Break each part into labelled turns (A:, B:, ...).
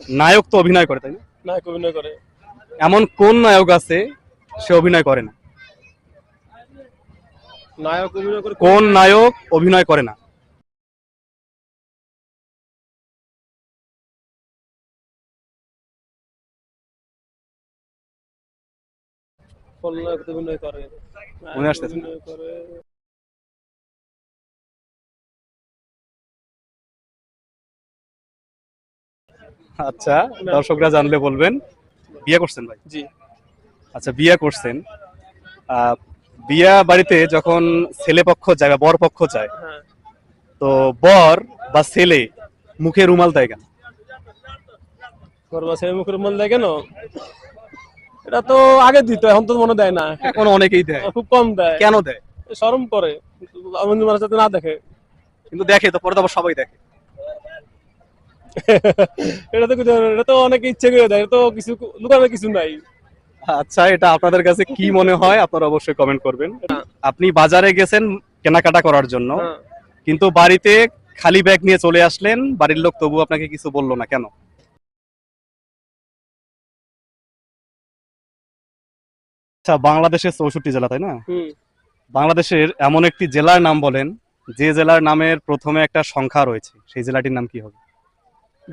A: নায়ক তো অভিনয় করে তাই না?
B: নায়ক অভিনয় করে।
A: এমন কোন নায়ক আছে সে অভিনয় করে না?
B: নায়ক অভিনয় করে
A: কোন নায়ক অভিনয় করে না?
B: খলনায়ক তো অভিনয় করে?
A: মনে
B: নায়ক
A: আসতেছে আচ্ছা দর্শকরা জানলে বলবেন। বিয়ে করছেন ভাই?
B: জি।
A: আচ্ছা বিয়ে করছেন। বিয়া বাড়িতে যখন ছেলে পক্ষ যায় বা বর পক্ষ যায়
B: হ্যাঁ।
A: তো বর বা ছেলে মুখে রুমাল দেয় কেন?
B: করবা ছেলে মুখের মন দেয় কেন? এটা তো আগে দিত এখন তো মনে দেয় না।
A: এখন অনেকেই দেয়।
B: খুব কম দেয়।
A: কেন দেয়?
B: শরম করে। বন্ধু মানুষ যাতে না দেখে।
A: কিন্তু দেখে তো পরে তো আবার সবাই দেখে।
B: এটা তো এটা তো অনেকে ইচ্ছে করে দেয় তো কিছু লুকানোর কিছু নাই।
A: আচ্ছা এটা আপনাদের কাছে কি মনে হয়? আপনারা অবশ্যই কমেন্ট করবেন। আপনি বাজারে গেছেন কেনাকাটা করার জন্য
B: হ্যাঁ।
A: কিন্তু বাড়িতে খালি ব্যাগ নিয়ে চলে আসলেন বাড়ির লোক তবু আপনাকে কিছু বলল না কেন? আচ্ছা বাংলাদেশের চৌষট্টি জেলা তাই না? বাংলাদেশের এমন একটি জেলার নাম বলেন যে জেলার নামের প্রথমে একটা সংখ্যা রয়েছে সেই জেলাটির নাম কি হবে?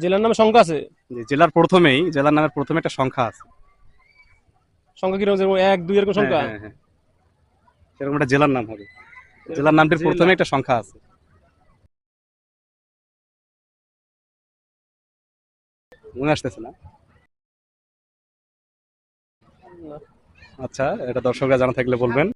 B: জেলার নামে সংখ্যা আছে?
A: জেলার প্রথমেই জেলার নামের প্রথমে একটা সংখ্যা আছে।
B: সংখ্যা কীরকম? যেমন এক দুই এরকম সংখ্যা?
A: হ্যাঁ, হ্যাঁ, হ্যাঁ। সেরকম একটা জেলার নাম হবে। জেলার নামটির
B: জেলা।
A: প্রথমে একটা সংখ্যা আছে। মনে আসতেছে না?
B: না।
A: আচ্ছা এটা দর্শকরা জানা থাকলে বলবেন।